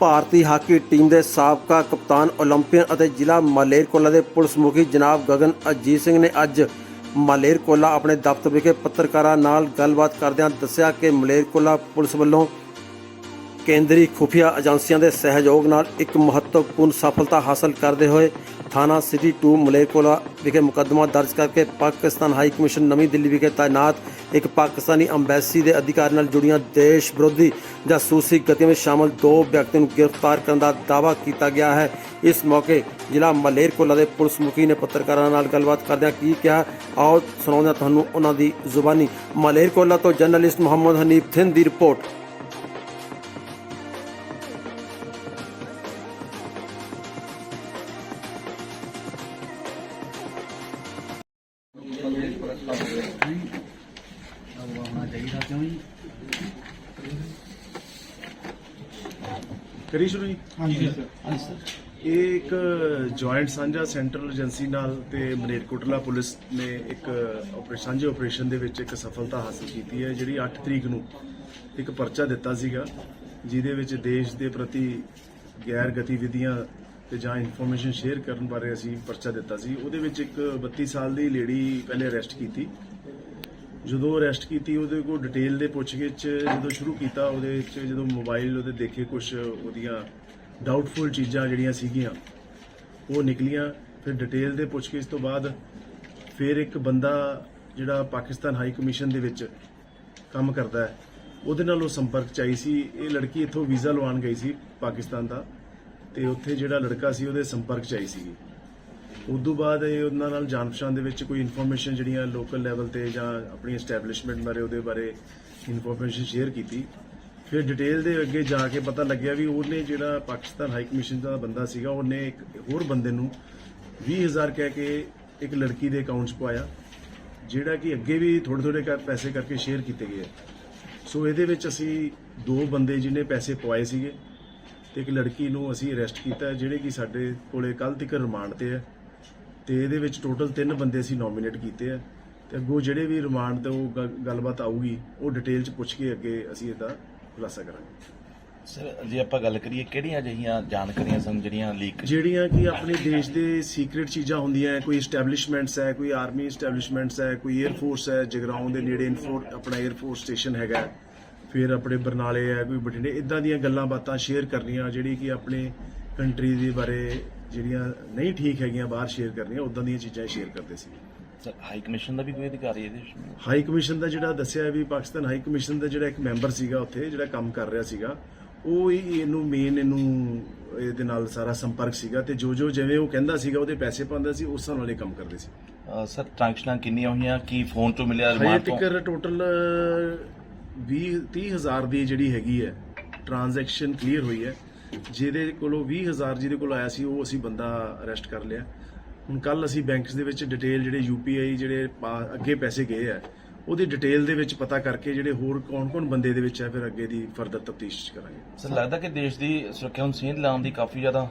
ਭਾਰਤੀ hockey team ਦੇ ਸਾਬਕਾ ਕਪਤਾਨ 올림픽ੀਅਨ ਅਤੇ ਜ਼ਿਲ੍ਹਾ ਮਲੇਰਕੋਲਾ ਦੇ ਪੁਲਿਸ ਮੁਖੀ ਜਨਾਬ ਗਗਨ ਅਜੀਤ ਸਿੰਘ ਨੇ ਅੱਜ ਮਲੇਰਕੋਲਾ ਆਪਣੇ ਦਫ਼ਤਰ ਵਿਖੇ ਪੱਤਰਕਾਰਾਂ ਨਾਲ ਗੱਲਬਾਤ ਕਰਦਿਆਂ ਦੱਸਿਆ ਕਿ ਮਲੇਰਕੋਲਾ ਪੁਲਿਸ ਵੱਲੋਂ ਕੇਂਦਰੀ ਖੁਫੀਆ ਏਜੰਸੀਆਂ ਦੇ ਸਹਿਯੋਗ ਨਾਲ ਇੱਕ ਮਹੱਤਵਪੂਰਨ ਸਫਲਤਾ ਹਾਸਲ ਕਰਦੇ ਹੋਏ ਥਾਣਾ ਸਿਟੀ 2 ਮਲੇਰਕੋਲਾ ਵਿਖੇ ਮੁਕੱਦਮਾ ਦਰਜ ਕਰਕੇ ਪਾਕਿਸਤਾਨ ਹਾਈ ਕਮਿਸ਼ਨ ਨਵੀਂ ਦਿੱਲੀ ਵਿਖੇ ਤਾਇਨਾਤ ਇੱਕ ਪਾਕਿਸਤਾਨੀ ਅੰਬੈਸੀ ਦੇ ਅਧਿਕਾਰੀ ਨਾਲ ਜੁੜੀਆਂ ਦੇਸ਼ ਵਿਰੋਧੀ ਜਾਸੂਸੀ ਗਤੀਆਂ ਵਿੱਚ ਸ਼ਾਮਲ ਦੋ ਵਿਅਕਤੀਆਂ ਨੂੰ ਗ੍ਰਿਫਤਾਰ ਕਰਨ ਦਾ ਦਾਅਵਾ ਕੀਤਾ ਗਿਆ ਹੈ। ਇਸ ਮੌਕੇ ਜ਼ਿਲ੍ਹਾ ਮਲੇਰਕੋਲਾ ਦੇ ਪੁਲਿਸ ਮੁਖੀ ਨੇ ਪੱਤਰਕਾਰਾਂ ਨਾਲ ਗੱਲਬਾਤ ਕਰਦਿਆਂ ਕੀ ਕਿਹਾ, ਆਓ ਸੁਣਾਉਂਦੇ ਤੁਹਾਨੂੰ ਉਹਨਾਂ ਦੀ ਜ਼ੁਬਾਨੀ। ਮਲੇਰਕੋਲਾ ਤੋਂ ਜਰਨਲਿਸਟ ਮੁਹੰਮਦ ਹਨੀਫ ਥਿੰਦ ਦੀ ਰਿਪੋਰਟ। ਕਰੀ ਸ਼ੁਰੂ ਜੀ? ਹਾਂਜੀ ਸਰ। ਇਹ ਇੱਕ ਜੁਆਇੰਟ ਸਾਂਝਾ ਸੈਂਟਰਲ ਏਜੰਸੀ ਨਾਲ ਤੇ ਮਲੇਰਕੋਟਲਾ ਪੁਲਿਸ ਨੇ ਇੱਕ ਆਪਰੇਸ਼ਨ ਸਾਂਝੇ ਆਪਰੇਸ਼ਨ ਦੇ ਵਿੱਚ ਇੱਕ ਸਫਲਤਾ ਹਾਸਲ ਕੀਤੀ ਹੈ ਜਿਹੜੀ 8 ਤਰੀਕ ਨੂੰ ਇੱਕ ਪਰਚਾ ਦਿੱਤਾ ਸੀਗਾ ਜਿਹਦੇ ਵਿੱਚ ਦੇਸ਼ ਦੇ ਪ੍ਰਤੀ ਗੈਰ ਗਤੀਵਿਧੀਆਂ ਤੇ ਜਾਂ ਇਨਫੋਰਮੇਸ਼ਨ ਸ਼ੇਅਰ ਕਰਨ ਬਾਰੇ ਅਸੀਂ ਪਰਚਾ ਦਿੱਤਾ ਸੀ। ਉਹਦੇ ਵਿੱਚ ਇੱਕ 32 ਸਾਲ ਦੀ ਲੇਡੀ ਪਹਿਲੇ ਅਰੈਸਟ ਕੀਤੀ। ਜਦੋਂ ਅਰੈਸਟ ਕੀਤੀ, ਉਹਦੇ ਕੋਲ ਡਿਟੇਲ ਦੇ ਪੁੱਛਗਿੱਛ ਜਦੋਂ ਸ਼ੁਰੂ ਕੀਤਾ, ਉਹਦੇ ਵਿੱਚ ਜਦੋਂ ਮੋਬਾਈਲ ਉਹਦੇ ਦੇਖੇ ਕੁਝ ਉਹਦੀਆਂ ਡਾਊਟਫੁਲ ਚੀਜ਼ਾਂ ਜਿਹੜੀਆਂ ਸੀਗੀਆਂ, ਉਹ ਨਿਕਲੀਆਂ। ਫਿਰ ਡਿਟੇਲ ਦੇ ਪੁੱਛਗਿੱਛ ਤੋਂ ਬਾਅਦ ਫਿਰ ਇੱਕ ਬੰਦਾ ਜਿਹੜਾ ਪਾਕਿਸਤਾਨ ਹਾਈ ਕਮਿਸ਼ਨ ਦੇ ਵਿੱਚ ਕੰਮ ਕਰਦਾ ਹੈ, ਉਹਦੇ ਨਾਲ ਉਹ ਸੰਪਰਕ ਚ ਆਈ ਸੀ। ਇਹ ਲੜਕੀ ਇੱਥੋਂ ਵੀਜ਼ਾ ਲਵਾਉਣ ਗਈ ਸੀ ਪਾਕਿਸਤਾਨ ਦਾ ਤੇ ਉੱਥੇ ਜਿਹੜਾ ਲੜਕਾ ਸੀ ਉਹਦੇ ਸੰਪਰਕ ਚ ਆਈ ਸੀਗੀ ਤੋਂ ਬਾਅਦ ਇਹ ਉਹਨਾਂ ਨਾਲ ਜਾਣ ਪਛਾਣ ਦੇ ਵਿੱਚ ਕੋਈ ਇਨਫੋਰਮੇਸ਼ਨ ਜਿਹੜੀਆਂ ਲੋਕਲ ਲੈਵਲ ਤੇ ਜਾਂ ਆਪਣੀ ਐਸਟੈਬਲਿਸ਼ਮੈਂਟ ਬਾਰੇ ਉਹਦੇ ਬਾਰੇ ਇਨਫੋਰਮੇਸ਼ਨ ਸ਼ੇਅਰ ਕੀਤੀ। ਫਿਰ ਡਿਟੇਲ ਦੇ ਅੱਗੇ ਜਾ ਕੇ ਪਤਾ ਲੱਗਿਆ ਵੀ ਉਹਨੇ ਜਿਹੜਾ ਪਾਕਿਸਤਾਨ ਹਾਈ ਕਮਿਸ਼ਨ ਦਾ ਬੰਦਾ ਸੀਗਾ, ਉਹਨੇ ਇੱਕ ਹੋਰ ਬੰਦੇ ਨੂੰ 20000 ਕਹਿ ਕੇ ਇੱਕ ਲੜਕੀ ਦੇ ਅਕਾਊਂਟ 'ਚ ਪਾਇਆ ਜਿਹੜਾ ਕਿ ਅੱਗੇ ਵੀ ਥੋੜੇ ਥੋੜੇ ਕਰ, ਪੈਸੇ ਕਰਕੇ ਸ਼ੇਅਰ ਕੀਤੇ ਗਏ ਸੋ ਇਹਦੇ ਵਿੱਚ ਅਸੀਂ ਦੋ ਬੰਦੇ ਜਿਹਨੇ ਪੈਸੇ ਪਵਾਏ ਸੀਗੇ ਤੇ ਇੱਕ ਲੜਕੀ ਨੂੰ ਅਸੀਂ ਅਰੈਸਟ ਕੀਤਾ, ਜਿਹੜੇ ਕਿ ਸਾਡੇ ਕੋਲੇ ਕੱਲ ਤੱਕ ਰਿਮਾਂਡ ਤੇ ਹੈ ਤੇ ਇਹਦੇ ਵਿੱਚ ਟੋਟਲ ਤਿੰਨ ਬੰਦੇ ਅਸੀਂ ਨੋਮੀਨੇਟ ਕੀਤੇ ਆ। ਤੇ ਅੱਗੋਂ ਜਿਹੜੇ ਵੀ ਰਿਮਾਂਡ ਤੇ ਉਹ ਗੱਲਬਾਤ ਆਊਗੀ ਉਹ ਡਿਟੇਲ ਚ ਪੁੱਛ ਕੇ ਅੱਗੇ ਅਸੀਂ ਇਹਦਾ ਖੁਲਾਸਾ ਕਰਾਂਗੇ। ਸਰ ਜੇ ਆਪਾਂ ਗੱਲ ਕਰੀਏ ਕਿਹੜੀਆਂ ਅਜਿਹੀਆਂ ਜਾਣਕਾਰੀਆਂ ਸਨ ਜਿਹੜੀਆਂ ਲੀਕ ਜਿਹੜੀਆਂ ਕਿ ਆਪਣੇ ਦੇਸ਼ ਦੇ ਸੀਕ੍ਰੀਟ ਚੀਜ਼ਾਂ ਹੁੰਦੀਆਂ ਹੈ, ਕੋਈ ਐਸਟੈਬਲਿਸ਼ਮੈਂਟਸ ਹੈ ਕੋਈ ਆਰਮੀ ਐਸਟੈਬਲਿਸ਼ਮੈਂਟਸ ਹੈ ਕੋਈ 에ਅਰ ਫੋਰਸ ਹੈ ਜਗਰਾਉਂ ਦੇ ਨੇੜੇ ਇਨਫੋ ਆਪਣਾ 에ਅਰ ਫੋਰਸ ਸਟੇਸ਼ਨ ਹੈਗਾ ਫਿਰ ਆਪਣੇ ਬਰਨਾਲੇ ਹੈ ਕੋਈ ਬਠਿੰਡੇ ਇਦਾਂ ਦੀਆਂ ਗੱਲਾਂ ਬਾਤਾਂ ਸ਼ੇਅਰ ਕਰਨੀਆਂ ਜਿਹੜੀ ਕਿ ਆਪਣੇ ਕੰਟਰੀ ਦੇ ਬਾਰੇ ਜਿਹੜੀਆਂ ਨਹੀਂ ਠੀਕ ਹੈਗੀਆਂ ਬਾਹਰ ਸ਼ੇਅਰ ਕਰਨੀਆਂ ਉਦਾਂ ਦੀਆਂ ਚੀਜ਼ਾਂ ਸ਼ੇਅਰ ਕਰਦੇ ਸੀ। ਸਰ ਹਾਈ ਕਮਿਸ਼ਨ ਦਾ ਵੀ ਕੋਈ ਅਧਿਕਾਰੀ ਇਹਦੇ ਵਿੱਚ ਹਾਈ ਕਮਿਸ਼ਨ ਦਾ ਜਿਹੜਾ ਦੱਸਿਆ ਵੀ ਪਾਕਿਸਤਾਨ ਹਾਈ ਕਮਿਸ਼ਨ ਦਾ ਜਿਹੜਾ ਇੱਕ ਮੈਂਬਰ ਸੀਗਾ ਉੱਥੇ ਜਿਹੜਾ ਕੰਮ ਕਰ ਰਿਹਾ ਸੀਗਾ ਉਹ ਹੀ ਇਹਨੂੰ ਮੇਨ ਇਹਨੂੰ ਇਹਦੇ ਨਾਲ ਸਾਰਾ ਸੰਪਰਕ ਸੀਗਾ ਤੇ ਜੋ ਜੋ ਜਿਵੇਂ ਉਹ ਕਹਿੰਦਾ ਸੀਗਾ ਉਹਦੇ ਪੈਸੇ ਪਾਉਂਦਾ ਸੀ ਉਸ ਨਾਲ ਇਹ ਕੰਮ ਕਰਦੇ ਸੀ। ਸਰ ਟ੍ਰਾਂਜੈਕਸ਼ਨਾਂ ਕਿੰਨੀਆਂ ਹੋਈਆਂ? ਕੀ ਫੋਨ ਤੋਂ ਮਿਲਿਆ? ਰਿਮਾਂਡ ਤੋਂ ਤੱਕ ਟੋਟਲ 20 30000 ਦੀ ਜਿਹੜੀ ਹੈਗੀ ਹੈ ਟ੍ਰਾਂਜੈਕਸ਼ਨ ਕਲੀਅਰ ਹੋਈ ਹੈ। ਜਿਹਦੇ ਕੋਲੋਂ 20000 ਜਿਹਦੇ ਕੋਲ ਆਇਆ ਸੀ ਉਹ ਅਸੀਂ ਬੰਦਾ ਅਰੈਸਟ ਕਰ ਲਿਆ। ਹੁਣ ਕੱਲ ਅਸੀਂ ਬੈਂਕਸ ਦੇ ਵਿੱਚ ਡਿਟੇਲ ਜਿਹੜੇ ਯੂਪੀਆਈ ਜਿਹੜੇ ਅੱਗੇ ਪੈਸੇ ਗਏ ਆ ਉਹਦੀ ਡਿਟੇਲ ਦੇ ਵਿੱਚ ਪਤਾ ਕਰਕੇ ਜਿਹੜੇ ਹੋਰ ਕੌਣ-ਕੌਣ ਬੰਦੇ ਦੇ ਵਿੱਚ ਹੈ ਫਿਰ ਅੱਗੇ ਦੀ ਫਰਦਰ ਤਫਤੀਸ਼ ਕਰਾਂਗੇ। ਸਰ ਲੱਗਦਾ ਕਿ ਦੇਸ਼ ਦੀ ਸੁਰੱਖਿਆ ਨੂੰ ਸੇਧ ਲਾਉਣ ਦੀ ਕਾਫੀ ਜ਼ਿਆਦਾ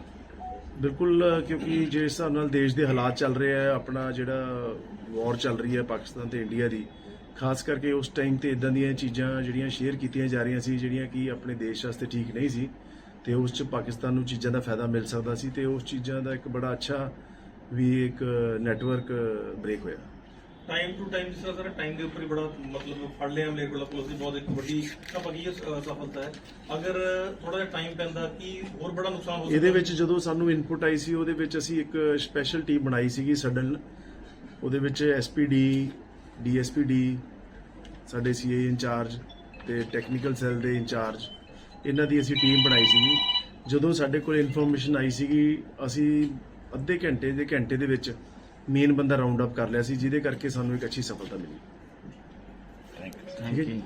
ਬਿਲਕੁਲ ਕਿਉਂਕਿ ਜਿਸ ਹਿਸਾਬ ਨਾਲ ਦੇਸ਼ ਦੇ ਹਾਲਾਤ ਚੱਲ ਰਹੇ ਆ ਆਪਣਾ ਜਿਹੜਾ ਵਾਰ ਚੱਲ ਰਹੀ ਹੈ ਪਾਕਿਸਤਾਨ ਤੇ ਇੰਡੀਆ ਦੀ ਖਾਸ ਕਰਕੇ ਉਸ ਟਾਈਮ ਤੇ ਇਦਾਂ ਦੀਆਂ ਚੀਜ਼ਾਂ ਜਿਹੜੀਆਂ ਸ਼ੇਅਰ ਕੀਤੀਆਂ ਜਾ ਰਹੀਆਂ ਸੀ ਜਿਹੜੀਆਂ ਕਿ ਆਪਣੇ ਦੇਸ਼ ਵਾਸਤੇ ਠੀਕ ਨਹੀਂ ਸੀ ਤੇ ਉਸ ਚ ਪਾਕਿਸਤਾਨ ਨੂੰ ਚੀਜ਼ਾਂ ਦਾ ਫਾਇਦਾ ਮਿਲ ਸਕਦਾ ਸੀ ਤੇ ਉਸ ਚੀਜ਼ਾਂ ਦਾ ਇੱਕ ਬੜਾ ਅੱਛਾ ਵੀ ਇੱਕ ਨੈਟਵਰਕ ਬ੍ਰੇਕ ਹੋਇਆ। ਟਾਈਮ ਟੂ ਟਾਈਮ ਜਿਸ ਤਰ੍ਹਾਂ ਸਰ ਟਾਈਮ ਦੇ ਉੱਪਰ ਹੀ ਬੜਾ ਮਤਲਬ ਫੜ ਲਿਆ ਮਲੇਰ ਕੋਲ ਪੁਲਿਸ ਦੀ ਬਹੁਤ ਇੱਕ ਵੱਡੀ ਕੀ ਸਫਲਤਾ ਹੈ। ਅਗਰ ਥੋੜਾ ਜਿਹਾ ਟਾਈਮ ਪੈਂਦਾ ਕੀ ਹੋਰ ਬੜਾ ਨੁਕਸਾਨ ਹੋ ਸਕਦਾ। ਇਹਦੇ ਵਿੱਚ ਜਦੋਂ ਸਾਨੂੰ ਇਨਪੁਟ ਆਈ ਸੀ ਉਹਦੇ ਵਿੱਚ ਅਸੀਂ ਇੱਕ ਸਪੈਸ਼ਲ ਟੀਮ ਬਣਾਈ ਸੀਗੀ ਸਡਨ ਉਹਦੇ ਵਿੱਚ ਐਸਪੀਡੀ ਡੀਐਸਪੀਡੀ ਸਾਡੇ ਸੀਏ ਇੰਚਾਰਜ ਤੇ ਟੈਕਨੀਕਲ ਸੈੱਲ ਦੇ ਇੰਚਾਰਜ ਇਹਨਾਂ ਦੀ ਅਸੀਂ ਟੀਮ ਬਣਾਈ ਸੀਗੀ। ਜਦੋਂ ਸਾਡੇ ਕੋਲ ਇਨਫੋਰਮੇਸ਼ਨ ਆਈ ਸੀਗੀ ਅਸੀਂ ਅੱਧੇ ਘੰਟੇ ਦੇ ਘੰਟੇ ਦੇ ਵਿੱਚ ਮੇਨ ਬੰਦਾ ਰਾਉਂਡ ਅਪ ਕਰ ਲਿਆ ਸੀ ਜਿਹਦੇ ਕਰਕੇ ਸਾਨੂੰ ਇੱਕ ਅੱਛੀ ਸਫਲਤਾ ਮਿਲੀ। Thank you